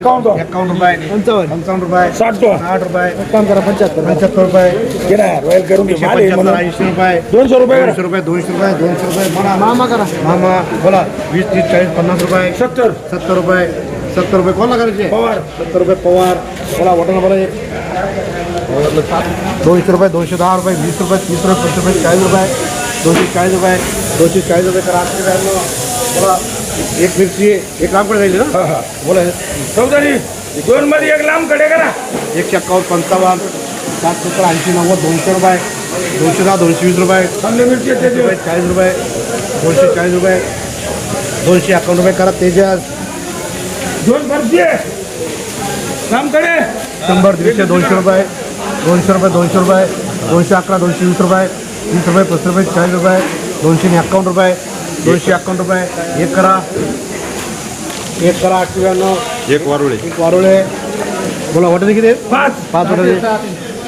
रुपये पंचावन्न पंचावन्न रुपये साठ तो साठ रुपये पंच्याहत्तर पंच्याहत्तर रुपये घे रॉयल करून घे माल आहे पंच्याहत्तर म्हणून. ऐंशी रुपये दोनशे रुपये दोनशे रुपये दोनशे रुपये दोनशे रुपये म्हणा मामा करा मामा बोला वीस तीस चाळीस पन्नास रुपये सत्तर सत्तर रुपये सत्तर रुपये कोणाला करायचे पवार सत्तर रुपये पवार बोला वॉटर बोला एक दोनशे रुपये दोनशे दहा रुपये वीस रुपये तीस रुपये पंचवीस रुपये चाळीस रुपये दोनशे चाळीस रुपये दोनशे चाळीस रुपये करा आठशे बोला एक मिरची एक लांबकडे जाईल ना हा हा बोला चौधरी दोन मध्ये एक लांब कडे करा एकशे एक्कावन्न पंचावन्न सात सत्तर ऐंशी नव्वद दोनशे रुपये दोनशे दहा दोनशे वीस रुपये मिरची रुपये चाळीस रुपये दोनशे चाळीस रुपये दोनशे अकावन्न रुपये करा तेजास दोन फरशी लांब कडे शंभर दीडशे दोनशे रुपये दोनशे रुपये दोनशे रुपये दोनशे अकरा दोनशे वीस रुपये वीस रुपये पस्तीस रुपये चाळीस रुपये दोनशे अकावन्न रुपये दोनशे अकावन्न रुपये एक करा. एक करा आठशे ब्याण्णव. एक वारुळे. एक वारुळे. बोला वाटते किती? पाच. पाच वाटते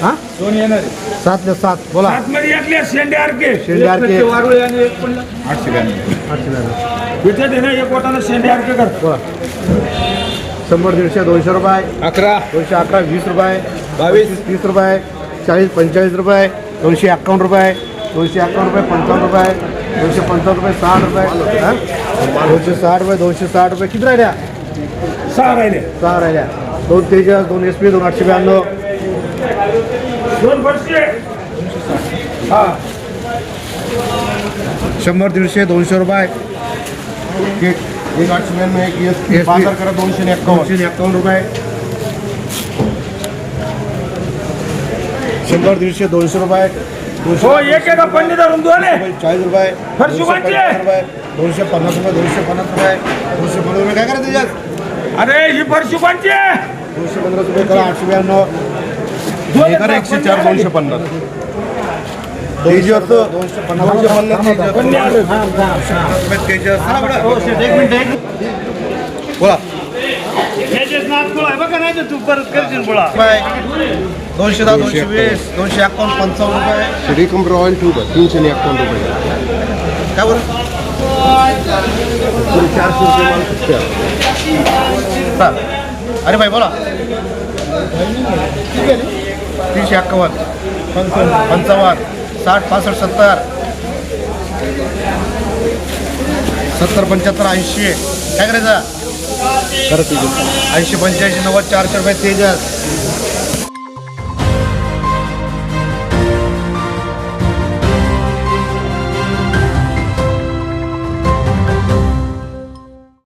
हाँ? दोन येणार. सात ते सात. बोला. सात मध्ये एकले Shende R K. Shende R K. Warule आणि एक पण आठशे ब्याण्णव. आठशे ब्याण्णव. इथे दे ना एक वाटाला शेंडे आरके कर. बोला. शंभर दीडशे दोनशे रुपये. अकरा. दोनशे अकरा वीस रुपये. बावीस. तीस रुपये. चाळीस पंचेचाळीस रुपये. दोनशे अकावन्न रुपये. दोनशे अकावन्न रुपये पंचावन्न रुपये दोनशे पंचावन्न रुपये साठ रुपये हा? दोनशे साठ रुपये दोनशे साठ रुपये किती राहिल्या सहा राहिले सहा राहिल्या दोन तेजस दोन एस पी दोन आठशे ब्याण्णव। दोन शंभर दीडशे दोनशे रुपये। एक एक आठशे ब्याण्णव एक एस पी बाज़ार करा दोनशे एकावन्न। दोनशे एकावन्न रुपये। शंभर दीडशे दोनशे रुपये। दोनशे हो एक एका पंडित धरून दोन आहे चाळीस रुपये. फरशी दोनशे पन्नास रुपये. दोनशे पन्नास रुपये दोनशे पन्नास रुपये. दोनशे पन्नास रुपये काय करायचं त्याच्यात? अरे ही फरशी कोणची आहे? दोनशे पंधरा रुपये करा आठशे ब्याण्णव. हे करा एकशे चार दोनशे पन्नास. दोनशे पन्नास दोनशे नाही दहा दोनशे वीस दोनशे अकावन्न पंचावन्न रुपये. सिटी कम्प्युटर ऑइल ठेवू का तीनशे आणि एकावन्न रुपये. काय बरं? चारशे रुपये माल. अरे भाई बोला. तीनशे एक्कावन्न पंचावन्न पंचावन्न साठ पासष्ट सत्तर. सत्तर पंच्याहत्तर ऐंशी. काय करायचं? ऐंशी पंच्याऐंशी नव्वद चारशे रुपये तेजस.